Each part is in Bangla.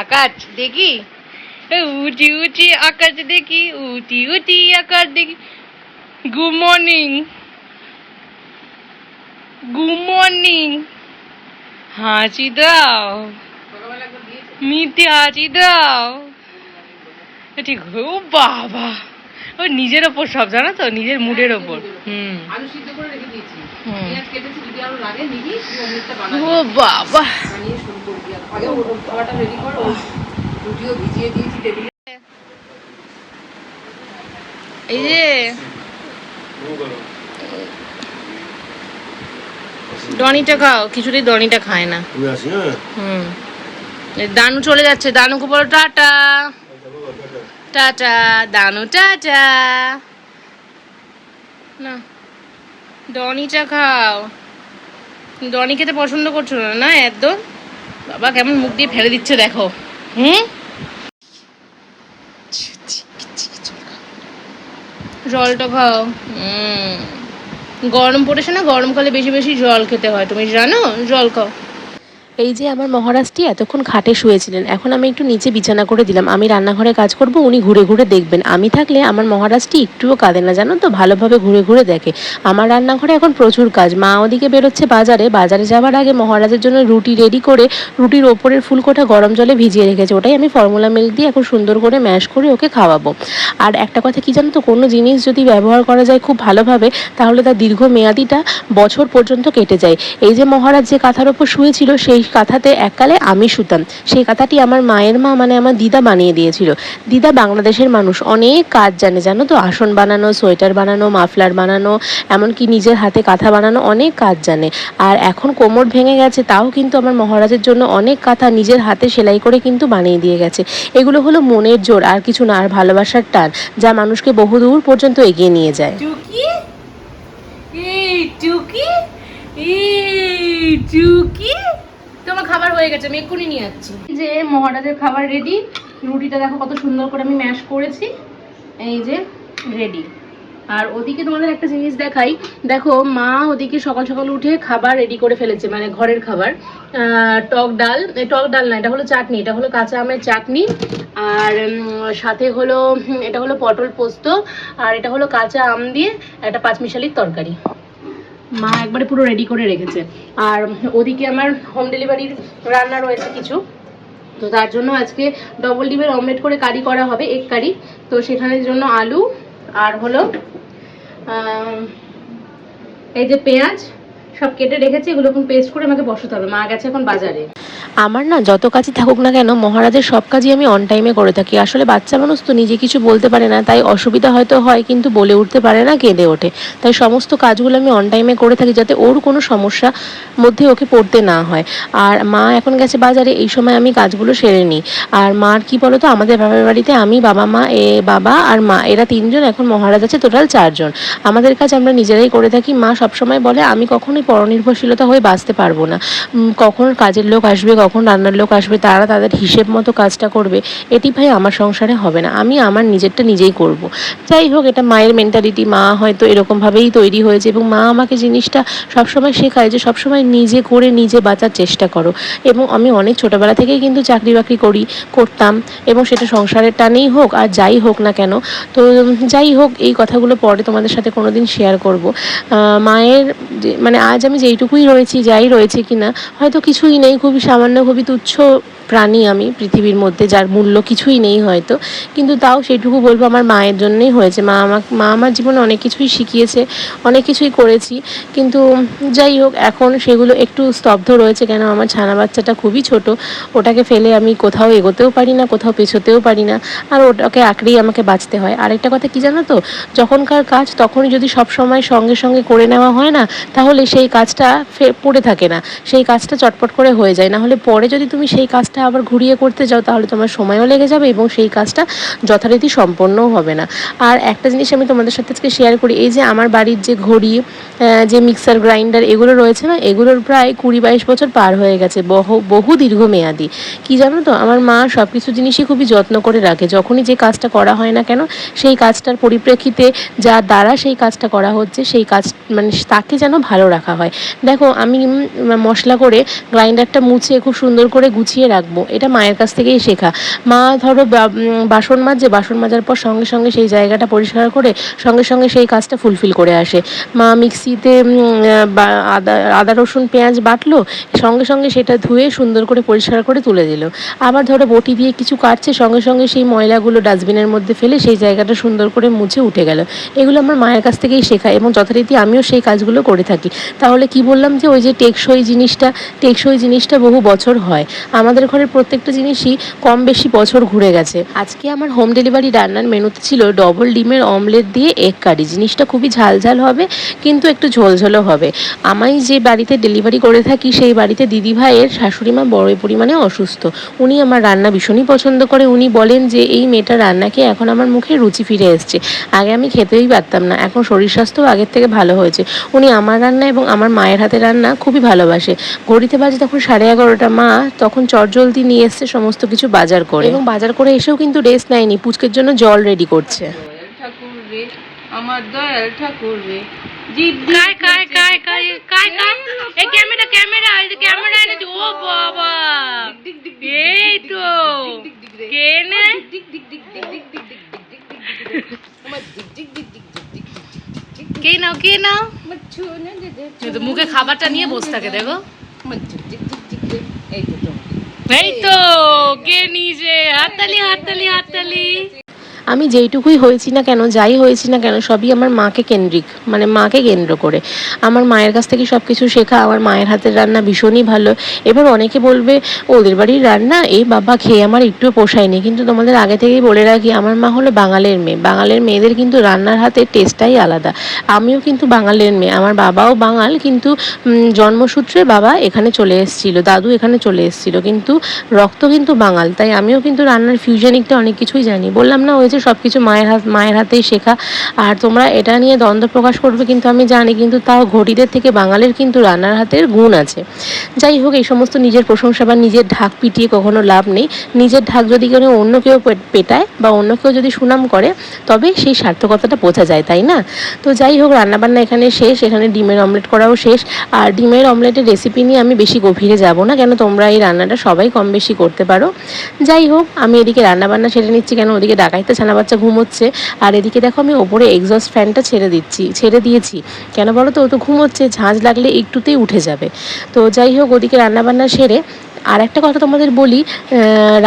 আকাশ দেখি? উঠি উঠি আকাশ দেখি উটি উটি আকাশ দেখি। গুড মর্নিং গুড মর্নিং হাসি দাও। মিথ্যে হাসি দাও। ঠিক ও বাবা। ও নিজের ওপর সব, জানো তো? নিজের মুডের ওপর। হুম। সিদ্ধ করে রেখে দিয়েছি। পেঁয়াজ কেটেছি যদি আরও লাগে নিবি অমলেটটা বানাবি। ও বাবা। বানিয়ে শুরু করবি। আগে ওর খাবারটা রেডি কর রুটিও ভিজিয়ে দিয়েছি টেবিলে এই যে। ডনিটা খাও কিছুতেই ডনিটা খায় না। তুমি আসি হ্যাঁ। হুম। দানু চলে যাচ্ছে দানুকে বলো টাটা। Tata Danu tata. না। ডনিটা খাও। ডনি খেতে পছন্দ করছ না না, একদম? বাবা, কেমন মুখ দিয়ে ফেলে দিচ্ছে, দেখো। হুম? জলটা খাও। গরম পড়েছে না গরমকালে বেশি বেশি জল খেতে হয়, তুমি জানো? জল খাও। এই যে আমার মহারাজটি এতক্ষণ খাটে শুয়েছিলেন, এখন আমি একটু নিচে বিছানা করে দিলাম। আমি রান্নাঘরে কাজ করব, উনি ঘুরে ঘুরে দেখবেন। আমি থাকলে আমার মহারাজটি একটুও কাঁদে না, জানো তো? ভালোভাবে ঘুরে ঘুরে দেখে। আমার রান্নাঘরে এখন প্রচুর কাজ। মা ওদিকে বেরোচ্ছে বাজারে। বাজারে যাওয়ার আগে মহারাজের জন্য রুটি রেডি করে রুটির ওপরের ফুলকোটা গরম জলে ভিজিয়ে রেখেছে। ওটাই আমি ফর্মুলা মিল্ক দিয়ে এখন সুন্দর করে ম্যাশ করে ওকে খাওয়াবো। আর একটা কথা কি জানো তো? কোনো জিনিস যদি ব্যবহার করা যায় খুব ভালোভাবে, তাহলে তার দীর্ঘ মেয়াদিটা বছর পর্যন্ত কেটে যায়। এই যে মহারাজ যে কাঁথার ওপর শুয়েছিল, সেই কাঁথাতে এককালে আমি শুতাম। সেই কাঁথাটি আমার মায়ের মা মানে আমার দিদা বানিয়ে দিয়েছিল। দিদা বাংলাদেশের মানুষ। অনেক কাজ জানে, জানো তো? আসন বানানো, সোয়েটার বানানো, মাফলার বানানো, এমনকি নিজের হাতে কাঁথা বানানো অনেক কাজ জানে। আর এখন কোমর ভেঙে গেছে, তাও কিন্তু আমার মহারাজের জন্য অনেক কাঁথা নিজের হাতে সেলাই করে কিন্তু বানিয়ে দিয়ে গেছে। এগুলো হলো মনের জোর, আর কিছু না, আর ভালোবাসার টান, যা মানুষকে বহুদূর পর্যন্ত এগিয়ে নিয়ে যায়। টুকি? টুকি? খাবার হয়ে গেছে, আমি এক্ষুনি নিয়ে যাচ্ছি যে মহারাজের খাবার রেডি রুটিটা দেখো কত সুন্দর করে আমি ম্যাশ করেছি। এই যে রেডি আর ওদিকে তোমাদের একটা জিনিস দেখাই, দেখো মা ওদিকে সকাল সকাল উঠে খাবার রেডি করে ফেলেছে মানে ঘরের খাবার। টক ডাল টক ডাল না, এটা হলো চাটনি, এটা হলো কাঁচা আমের চাটনি। আর সাথে হলো এটা হলো পটল পোস্ত, আর এটা হলো কাঁচা আম দিয়ে একটা পাঁচমিশালির তরকারি। মা একবারে পুরো রেডি করে রেখেছে। আর ওদিকে আমার হোম ডেলিভারির রান্না রয়েছে কিছু। তো তার জন্য আজকে ডবল ডিমের অমলেট করে কারি করা হবে এক কারি তো সেখানের জন্য আলু, আর হলো এই যে পেঁয়াজ সব কেটে রেখেছি, এগুলো এখন পেস্ট করে আমাকে বসাতে হবে। মা গেছে এখন বাজারে। আমার না যত কাজই থাকুক না কেন, মহারাজের সব কাজই আমি অন টাইমে করে থাকি। আসলে বাচ্চা মানুষ তো নিজে কিছু বলতে পারে না, তাই অসুবিধা হয়তো হয়, কিন্তু বলে উঠতে পারে না, কেঁদে ওঠে। তাই সমস্ত কাজগুলো আমি অন টাইমে করে থাকি, যাতে ওর কোনো সমস্যা মধ্যে ওকে পড়তে না হয়। আর মা এখন গেছে বাজারে, এই সময় আমি কাজগুলো সেরে নিই। আর মার কি বলতো, আমাদের বাবার বাড়িতে আমি, বাবা মা, এ বাবা আর মা, এরা তিনজন, এখন মহারাজ আছে টোটাল চারজন। আমাদের কাজ আমরা নিজেরাই করে থাকি। মা সবসময় বলে, আমি কখনোই পরনির্ভরশীলতা হয়ে বাঁচতে পারব না। কখন কাজের লোক আসবে, কখন রান্নার লোক আসবে, তারা তাদের হিসেব মতো কাজটা করবে, এটি ভাই আমার সংসারে হবে না। আমি আমার নিজেরটা নিজেই করব। যাই হোক, এটা মায়ের মেন্টালিটি মা হয়তো এরকমভাবেই তৈরি হয়েছে এবং মা আমাকে জিনিসটা সবসময় শেখায় যে সবসময় নিজে করে নিজে বাঁচার চেষ্টা করো। এবং আমি অনেক ছোটোবেলা থেকেই কিন্তু চাকরি বাকরি করি, করতাম এবং সেটা সংসারের টানেই হোক আর যাই হোক না কেন, তো যাই হোক, এই কথাগুলো পরে তোমাদের সাথে কোনো দিন শেয়ার করব মায়ের মানে আজ আমি যেইটুকুই রয়েছি যাই রয়েছে কিনা হয়তো কিছুই নেই খুবই সামান্য খুবই তুচ্ছ প্রাণী আমি পৃথিবীর মধ্যে যার মূল্য কিছুই নেই হয়তো, কিন্তু তাও সেটুকু বলব আমার মায়ের জন্যই হয়েছে। মা আমার মা আমার জীবনে অনেক কিছুই শিখিয়েছে, অনেক কিছুই করেছি, কিন্তু যাই হোক, এখন সেগুলো একটু স্তব্ধ রয়েছে কেন আমার ছানা বাচ্চাটা খুবই ছোট, ওটাকে ফেলে আমি কোথাও এগোতেও পারি না, কোথাও পেছোতেও পারি না, আর ওটাকে আঁকড়েই আমাকে বাঁচতে হয়। আরেকটা কথা কি জানো তো, যখনকার কাজ তখনই যদি সব সময় সঙ্গে সঙ্গে করে নেওয়া হয় না, তাহলে সেই কাজটা পড়ে থাকে না, সেই কাজটা চটপট করে হয়ে যায়। না হলে পরে যদি তুমি সেই কাজটা কাজটা আবার ঘুরিয়ে করতে যাও, তাহলে তোমার সময়ও লেগে যাবে এবং সেই কাজটা যথারীতি সম্পন্নও হবে না। আর একটা জিনিস আমি তোমাদের সাথে আজকে শেয়ার করি, এই যে আমার বাড়ির যে ঘড়ি যে মিক্সার গ্রাইন্ডার এগুলো রয়েছে না, এগুলোর প্রায় কুড়ি বাইশ বছর পার হয়ে গেছে, বহু বহু দীর্ঘমেয়াদী। কি জানো তো, আমার মা সব কিছু জিনিসই খুবই যত্ন করে রাখে, যখনই যে কাজটা করা হয় না কেন, সেই কাজটার পরিপ্রেক্ষিতে যার দ্বারা সেই কাজটা করা হচ্ছে, সেই কাজ মানে তাকে যেন ভালো রাখা হয়। দেখো, আমি মশলা করে গ্রাইন্ডারটা মুছে খুব সুন্দর করে গুছিয়ে রাখব এটা মায়ের কাছ থেকেই শেখা। মা ধরো বাসন মাজে, বাসন মাজার পর সঙ্গে সঙ্গে সেই জায়গাটা পরিষ্কার করে সঙ্গে সঙ্গে সেই কাজটা ফুলফিল করে আসে। মা মিক্সিতে আদা আদা, রসুন, পেঁয়াজ বাটলো, সঙ্গে সঙ্গে সেটা ধুয়ে সুন্দর করে পরিষ্কার করে তুলে দিল। আবার ধরো বটি দিয়ে কিছু কাটছে, সঙ্গে সঙ্গে সেই ময়লাগুলো ডাস্টবিনের মধ্যে ফেলে সেই জায়গাটা সুন্দর করে মুছে উঠে গেল। এগুলো আমার মায়ের কাছ থেকেই শেখা এবং যথারীতি আমিও সেই কাজগুলো করে থাকি। তাহলে কি বললাম যে ওই যে টেকসই জিনিসটা টেকসই জিনিসটা বহু বছর হয়। আমাদের ঘরের প্রত্যেকটা জিনিসই কম বেশি বছর ঘুরে গেছে। আজকে আমার হোম ডেলিভারি রান্নার মেনুতে ছিল ডবল ডিমের অমলেট দিয়ে এগ কারি জিনিসটা খুবই ঝাল ঝাল হবে, কিন্তু একটু ঝোলঝোলও হবে। আমি যে বাড়িতে ডেলিভারি করে থাকি, সেই বাড়িতে দিদি ভাইয়ের শাশুড়ি মা বড় পরিমাণে অসুস্থ। উনি আমার রান্না ভীষণই পছন্দ করে। উনি বলেন যে, এই মেয়েটার রান্নাকে এখন আমার মুখে রুচি ফিরে এসছে। আগে আমি খেতেই পারতাম না। এখন শরীর স্বাস্থ্য আগের থেকে ভালো হয়েছে। উনি আমার রান্না এবং আমার মায়ের হাতে রান্না খুবই ভালোবাসে। ঘড়িতে বাজে তখন সাড়ে এগারোটা। মা তখন চলতি নিয়ে এসছে সমস্ত কিছু বাজার করে এবং বাজার করে এসেও কিন্তু রেস্ট নেয়নি পুচকের জন্য জল রেডি করছে ক্যামেরা কে নাও মুখে খাবারটা নিয়ে বসে থাকে দেখো এই তো এই তো কে নিজে হাততালি হাততালি হাততালি। আমি যেইটুকুই হয়েছি না কেন, যাই হয়েছি না কেন, সবই আমার মাকে কেন্দ্রিক মানে মাকে কেন্দ্র করে। আমার মায়ের কাছ থেকে সব কিছু শেখা, আমার মায়ের হাতের রান্না ভীষণই ভালো। এবার অনেকে বলবে, ওদের বাড়ির রান্না? এই বাবা খেয়ে আমার একটুও পোষায়নি। কিন্তু তোমাদের আগে থেকেই বলে রাখি, আমার মা হলো বাঙালির মেয়ে। বাঙালির মেয়েদের কিন্তু রান্নার হাতে টেস্টটাই আলাদা। আমিও কিন্তু বাঙালির মেয়ে। আমার বাবাও বাঙাল, কিন্তু জন্মসূত্রে বাবা এখানে চলে এসেছিল, দাদু এখানে চলে এসেছিল। কিন্তু রক্ত কিন্তু বাঙাল, তাই আমিও কিন্তু রান্নার ফিউশনিকটা অনেক কিছুই জানি। বললাম, না, ওই যে সব কিছু মায়ের হাত, মায়ের হাতেই শেখা। আর তোমরা এটা নিয়ে দ্বন্দ্ব প্রকাশ করবে কিন্তু আমি জানি, কিন্তু তাও ঘটিদের থেকে বাঙালির কিন্তু রান্নার হাতের গুণ আছে। যাই হোক, এই সমস্ত নিজের প্রশংসা বা নিজের ঢাক পিটিয়ে কখনো লাভ নেই। নিজের ঢাক যদি কোনো অন্য কেউ পেটায় বা অন্য কেউ যদি সুনাম করে, তবে সেই সার্থকতাটা বোঝা যায়, তাই না? তো যাই হোক, রান্নাবান্না এখানে শেষ, এখানে ডিমের অমলেট করাও শেষ। আর ডিমের অমলেটের রেসিপি নিয়ে আমি বেশি গভীরে যাব না, কেন তোমরা এই রান্নাটা সবাই কম বেশি করতে পারো। যাই হোক, আমি এদিকে রান্নাবান্না সেরে নিচ্ছি, কেন ওদিকে ডাকাইতে ছানা বাচ্চা ঘুমোচ্ছে। আর এদিকে দেখো আমি ওপরে এক্সস্ট ফ্যানটা ছেড়ে দিচ্ছি, ছেড়ে দিয়েছি। কেন বলো তো? ও তো ঘুমোচ্ছে ঝাঁঝ লাগলে একটুতেই উঠে যাবে। তো যাই হোক, ওদিকে রান্নাবান্না সেরে আর একটা কথা তোমাদের বলি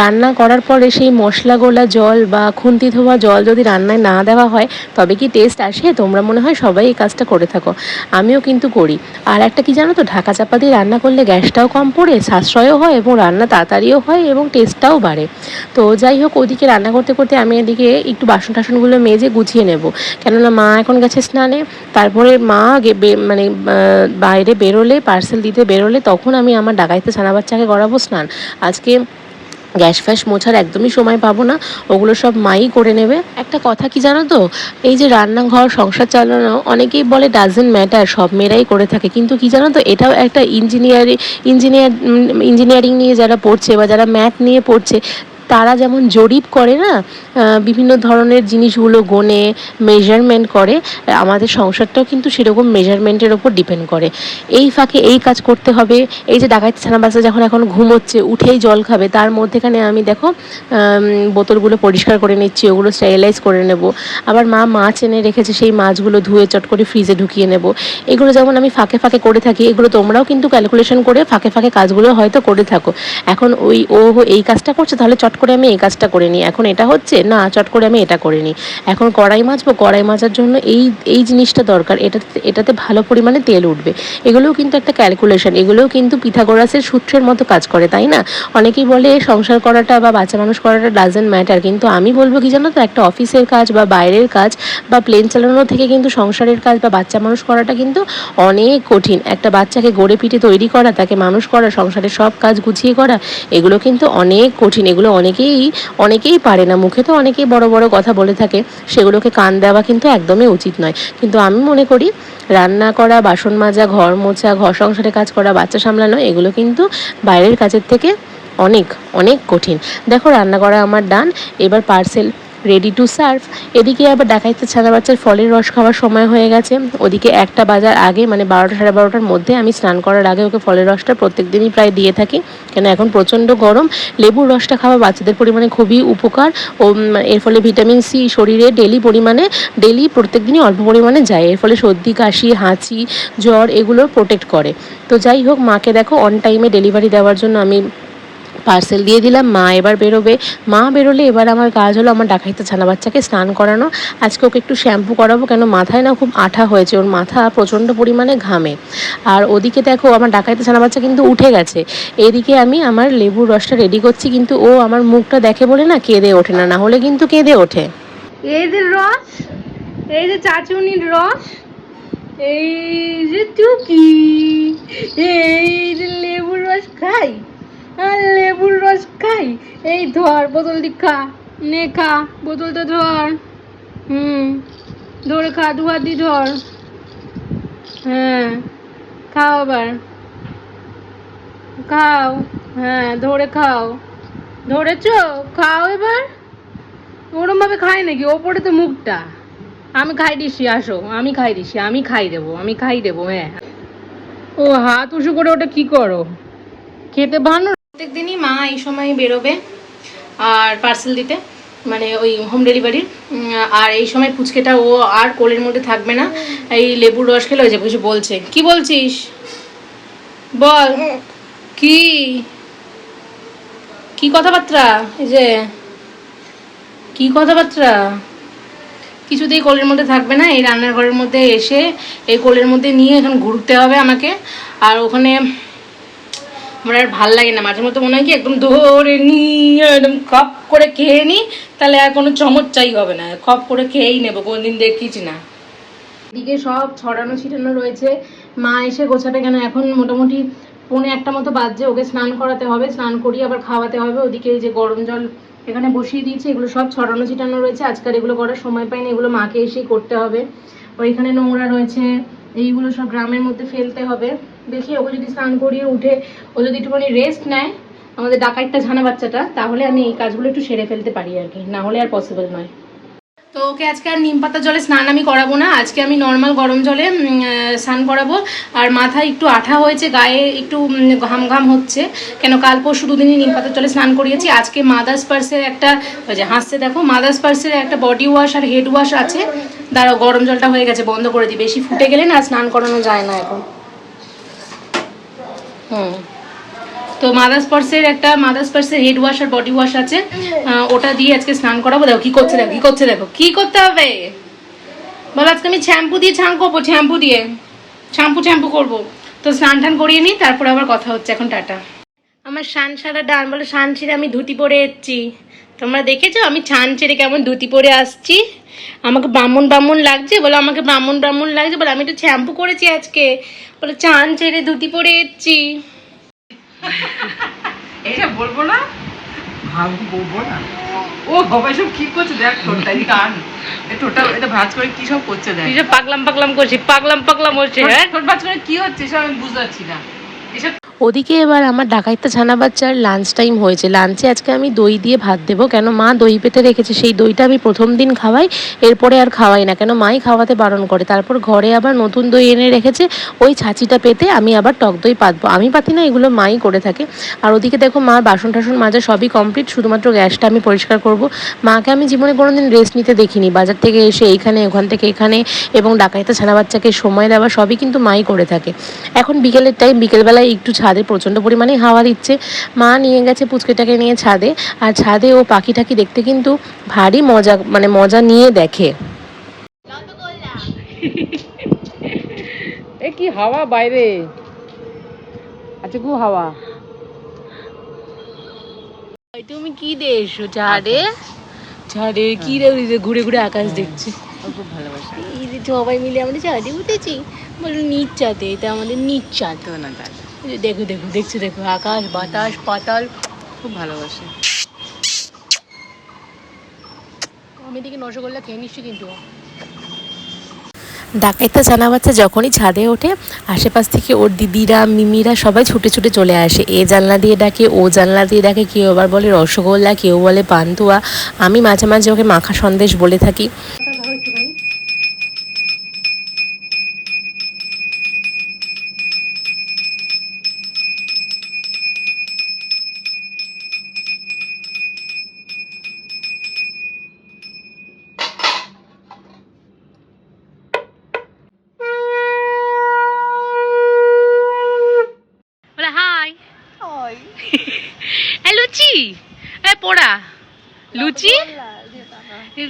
রান্না করার পরে সেই মশলা গোলা জল বা খুন্তি ধোয়া জল যদি রান্নায় না দেওয়া হয়, তবে কি টেস্ট আসে? তোমরা মনে হয় সবাই এই কাজটা করে থাকো। আমিও কিন্তু করি। আর একটা কি জানো তো, ঢাকা চাপা দিয়ে রান্না করলে গ্যাসটাও কম পড়ে, সাশ্রয়ও হয় এবং রান্না তাড়াতাড়িও হয় এবং টেস্টটাও বাড়ে। তো যাই হোক ওদিকে রান্না করতে করতে আমি এদিকে একটু বাসন টাসনগুলো মেজে গুছিয়ে নেব। কেননা মা এখন গেছে স্নানে, তারপরে মা মানে বাইরে বেরোলে পার্সেল দিতে বেরোলে, তখন আমি আমার ডাকাইতে ছানা বাচ্চাকে করাবো স্নান। আজকে গ্যাস ফ্যাস মোছার একদমই সময় পাবো না, ওগুলো সব মাই করে নেবে। একটা কথা কি জানো তো? এই যে রান্নাঘর, সংসার চালানো, অনেকেই বলে ডাজেন্ট ম্যাটার সব মেয়েরাই করে থাকে। কিন্তু কি জানো তো, এটাও একটা ইঞ্জিনিয়ারিং ইঞ্জিনিয়ার ইঞ্জিনিয়ারিং নিয়ে যারা পড়ছে বা যারা ম্যাথ নিয়ে পড়ছে তারা যেমন জরিপ করে না বিভিন্ন ধরনের জিনিসগুলো গোনে মেজারমেন্ট করে, আমাদের সংসারটাও কিন্তু সেরকম মেজারমেন্টের ওপর ডিপেন্ড করে। এই ফাঁকে এই কাজ করতে হবে, এই যে ডাকাইতে ছানা বাচ্চা যখন এখন ঘুমোচ্ছে উঠেই জল খাবে, তার মধ্যেখানে আমি দেখো বোতলগুলো পরিষ্কার করে নিচ্ছি, ওগুলো স্টাইলাইজ করে নেব। আবার মা মাছ এনে রেখেছে, সেই মাছগুলো ধুয়ে চট করে ফ্রিজে ঢুকিয়ে নেব। এগুলো যেমন আমি ফাঁকে ফাঁকে করে থাকি, এগুলো তোমরাও কিন্তু ক্যালকুলেশন করে ফাঁকে ফাঁকে কাজগুলো হয়তো করে থাকো। এখন ওই ও এই কাজটা করছে, তাহলে চট করে আমি এই কাজটা করে নিই। এখন এটা হচ্ছে, না, চট করে আমি এটা করে নিই। এখন কড়াই মাজবো, কড়াই মাজার জন্য এই এই জিনিসটা দরকার। এটাতে এটাতে ভালো পরিমাণে তেল উঠবে। এগুলোও কিন্তু একটা ক্যালকুলেশন এগুলোও কিন্তু পিথাগোরাসের সূত্রের মতো কাজ করে, তাই না? অনেকেই বলে সংসার করাটা বা বাচ্চা মানুষ করাটা ডাজেন্ট ম্যাটার কিন্তু আমি বলব কি জানো তো, একটা অফিসের কাজ বা বাইরের কাজ বা প্লেন চালানো থেকে কিন্তু সংসারের কাজ বা বাচ্চা মানুষ করাটা কিন্তু অনেক কঠিন। একটা বাচ্চাকে গড়ে পিঠে তৈরি করা, তাকে মানুষ করা, সংসারের সব কাজ গুছিয়ে করা, এগুলো কিন্তু অনেক কঠিন। এগুলো অনেকেই অনেকেই পারে না। মুখে তো অনেকেই বড় বড় কথা বলে থাকে, সেগুলোকে কান দেওয়া কিন্তু একদমই উচিত নয়। কিন্তু আমি মনে করি, রান্না করা, বাসন মাজা, ঘর মোছা, ঘর সংসারে কাজ করা, বাচ্চা সামলানো, এগুলো কিন্তু বাইরের কাজের থেকে অনেক অনেক কঠিন। দেখো, রান্না করা আমার ডান এবার পার্সেল রেডি টু সার্ভ এদিকে আবার দেখাইতে ছানা বাচ্চার ফলের রস খাওয়ার সময় হয়ে গেছে। ওদিকে একটা বাজার আগে মানে বারোটা সাড়ে বারোটার মধ্যে আমি স্নান করার আগে ওকে ফলের রসটা প্রত্যেক দিনই প্রায় দিয়ে থাকি। কেন এখন প্রচণ্ড গরম। লেবুর রসটা খাওয়া বাচ্চাদের পরিমাণে খুবই উপকার। ও এর ফলে ভিটামিন সি শরীরে ডেলি পরিমাণে, ডেলি প্রত্যেক দিনই অল্প পরিমাণে যায়। এর ফলে সর্দি, কাশি, হাঁচি, জ্বর এগুলো প্রোটেক্ট করে। তো যাই হোক, মাকে দেখো অন টাইমে ডেলিভারি দেওয়ার জন্য আমি পার্সেল দিয়ে দিলাম, মা এবার বেরোবে। মা বেরোলে এবার আমার কাজ হলো আমার ডাকাইতে ছানা বাচ্চাকে স্নান করানো। আজকে ওকে একটু শ্যাম্পু করাবো কেন? মাথায় না খুব আঠা হয়েছে, ওর মাথা প্রচণ্ড পরিমাণে ঘামে। আর ওদিকে দেখো, আমার ডাকাইতে ছানা বাচ্চা কিন্তু উঠে গেছে। এদিকে আমি আমার লেবুর রসটা রেডি করছি, কিন্তু ও আমার মুখটা দেখে বলে না, কেঁদে ওঠে না না হলে কিন্তু কেঁদে ওঠে। এই যে রস, এই যে চাচুনির রস, এই যে টুকি এই যে লেবুর রস খাই আর লেবুর খাই এই ধর, বোতল দি খা, নে খা, বোতলটা ধর। হুম, ধরে খা দু হাত দিয়ে ধর। হ্যাঁ খাও আবার। খাও হ্যাঁ ধরে খাও। ধরেছো? খাও এবার। ওরম ভাবে খায় নাকি? ওপরে তো মুখটা। আমি খাই দিছি, আসো। আমি খাই দিছি, আমি খাই দেবো, আমি খাই দেবো হ্যাঁ। ও হাত উঁচু করে ওটা কি করো? খেতে ভালো প্রত্যেক দিনই মা এই সময় বেরোবে আর পার্সেল দিতে মানে ওই হোম ডেলিভারির আর এই সময় পুচকেটা ও আর কোলের মধ্যে থাকবে না। এই লেবুর রস খেলে, ওই যে কিছু বলছে, কি বলছিস? বল, কি? কি কথাবার্তা? এই যে, কি কথাবার্তা? কিছুতেই কোলের মধ্যে থাকবে না, এই রান্নাঘরের মধ্যে এসে এই কোলের মধ্যে নিয়ে এখন ঘুরতে হবে আমাকে। আর ওখানে আমার আর ভালো লাগে না। মাঝে মধ্যে মনে হয় কি একদম ধরে নিয়ে একদম খপ করে খেয়ে নিই তাহলে আর কোনো চমৎচাই হবে না। খপ করে খেয়েই নেব, কোনোদিন দেখিস না। এদিকে সব ছড়ানো ছিটানো রয়েছে। মা এসে গোছাবে কেন? এখন মোটামুটি পৌনে একটা মতো বাজছে, ওকে স্নান করাতে হবে। স্নান করিয়ে আবার খাওয়াতে হবে। ওদিকে এই যে গরম জল এখানে বসিয়ে দিয়েছি, এগুলো সব ছড়ানো ছিটানো রয়েছে। আজকাল এগুলো করার সময় পাইনি, এগুলো মাকে এসেই করতে হবে। ওইখানে নোংরা রয়েছে, এইগুলো সব গ্রামের মধ্যে ফেলতে হবে। দেখি ওকে যদি স্নান করিয়ে উঠে, ও যদি একটুখানি রেস্ট নেয়, আমাদের ডাকাইটটা ঝানা বাচ্চাটা, তাহলে আমি এই কাজগুলো একটু সেরে ফেলতে পারি আর কি। না হলে আর পসিবল নয়। তো ওকে আজকে আর নিম পাতার জলে স্নান আমি করাবো না, আজকে আমি নর্মাল গরম জলে স্নান করাবো। আর মাথায় একটু আঠা হয়েছে, গায়ে একটু ঘাম ঘাম হচ্ছে। কেন কাল পরশু দুদিনই নিম পাতার জলে স্নান করিয়েছি। আজকে মাদার্স পার্সের একটা, ওই যে হাসছে দেখো মাদার্স পার্সের একটা বডি ওয়াশ আর হেড ওয়াশ আছে। দাঁড়াও, গরম জলটা হয়ে গেছে, বন্ধ করে দিই। বেশি ফুটে গেলে না স্নান করানো যায় না এখন। তো মাদার্স পার্সের একটা মাদাস পার্সের হেড ওয়াশ আর বডি ওয়াশ আছে। ওটা দিয়ে আজকে স্নান করাবো। দেখো, কি করছে, দেখো, কি করছে, দেখো। কি করতে হবে? বলো, আজকে আমি শ্যাম্পু দিয়ে ছান করব শ্যাম্পু দিয়ে। শ্যাম্পু শ্যাম্পু করব। তো স্নান টান করিয়ে নিই, তারপরে আবার কথা হচ্ছে। এখন টাটা। আমার শান সারা ডান বলে শান সিরে আমি ধুতি পরে এসছি। তোমরা দেখেছ? আমি ছান ছেড়ে কেমন ধুতি পরে আসছি। আমাকে ব্রাহ্মণ ব্রাহ্মণ লাগছে। বলে আমাকে ব্রাহ্মণ ব্রাহ্মণ লাগছে। বলে আমি একটু শ্যাম্পু করেছি আজকে। বলে চান ছেড়ে ধুতি পরে এসছি। এইসব বলব না? বলব না? ও বাবা সব কি করছে? দেখ এটা ভাঁজ করে কি সব করছে দেখ। যে পাগলাম পাগলাম করছিস পাগলাম পাগলাম হচ্ছে হ্যাঁ? করে কি হচ্ছে এসব আমি বুঝতে পারছি না। এসব ওদিকে এবার আমার ডাকাইতে ছানা বাচ্চার লাঞ্চ টাইম হয়েছে। লাঞ্চে আজকে আমি দই দিয়ে ভাত দেবো। কেন মা দই পেতে রেখেছে, সেই দইটা আমি প্রথম দিন খাওয়াই, এরপরে আর খাওয়াই না। কেন মাই খাওয়াতে বারণ করে। তারপর ঘরে আবার নতুন দই এনে রেখেছে, ওই ছাঁচিটা পেতে আমি আবার টক দই পাতবো। আমি পাতি না, এগুলো মাই করে থাকে। আর ওদিকে দেখো মা বাসন টাসন মাজা সবই কমপ্লিট শুধুমাত্র গ্যাসটা আমি পরিষ্কার করব। মাকে আমি জীবনে কোনোদিন রেস্ট নিতে দেখিনি। বাজার থেকে এসে এইখানে, ওখান থেকে এখানে এবং ডাকাইতে ছানা বাচ্চাকে সময় দেওয়া সবই কিন্তু মাই করে থাকে। এখন বিকেলের টাইম বিকেলবেলায় একটু ছাদ ছাদে প্রচণ্ড পরিমাণে হাওয়া দিচ্ছে। মা নিয়ে গেছে পুচকেটাকে নিয়ে ছাদে। আর ছাদে ও পাখি টাকি দেখতে কিন্তু ভারী মজা মানে মজা নিয়ে দেখে। এ কি হাওয়া বাইরে? আচ্ছা খুব হাওয়া। তুমি কি দেশো ছাদে? ছাদে কি রে ওই ঘুরে ঘুরে আকাশ দেখছে। খুব ভালোবাসে। এই যে সবাই মিলে আমরা ছাদে উঠেছি। বলো নিচ চাঁদে এটা আমাদের নিচ চাঁদ তো না যে দেখো দেখো, দেখছ, দেখো, আকাশ, বাতাস, পাতাল, খুব ভালোবাসে। আমি দিকে রসগোল্লা খেয়ে নিচ্ছি কিন্তু। ডাকাইতে জানা বাচ্চা, যখনই ছাদে ওঠে, আশেপাশ থেকে ওর দিদিরা, মিমিরা সবাই ছুটে ছুটে চলে আসে। এ জানলা দিয়ে ডাকে, ও জানলা দিয়ে ডাকে, কেউ আবার বলে রসগোল্লা, কেউ বলে পান্তুয়া। আমি মাঝে মাঝে ওকে মাখা সন্দেশ বলে থাকি। লুচি। এই পোড়া। লুচি? এই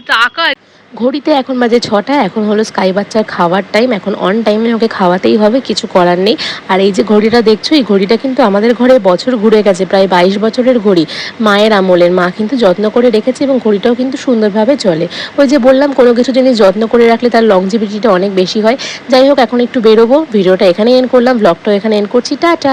ঘড়িতে এখন বাজে ছটা এখন হলো স্কাই বাচ্চার খাওয়ার টাইম এখন অন টাইমে ওকে খাওয়াতেই হবে কিছু করার নেই। আর এই যে ঘড়িটা দেখছ এই ঘড়িটা কিন্তু আমাদের ঘরে বছর ঘুরে গেছে প্রায় বাইশ বছরের ঘড়ি মায়ের আমলের। মা কিন্তু যত্ন করে রেখেছে এবং ঘড়িটাও কিন্তু সুন্দরভাবে চলে। ওই যে বললাম কোনো কিছু জিনিস যত্ন করে রাখলে তার লংজিভিটিটা অনেক বেশি হয়। যাই হোক এখন একটু বেরোবো ভিডিওটা এখানে এন্ড করলাম ব্লগটাও এখানে এন্ড করছি টাটা।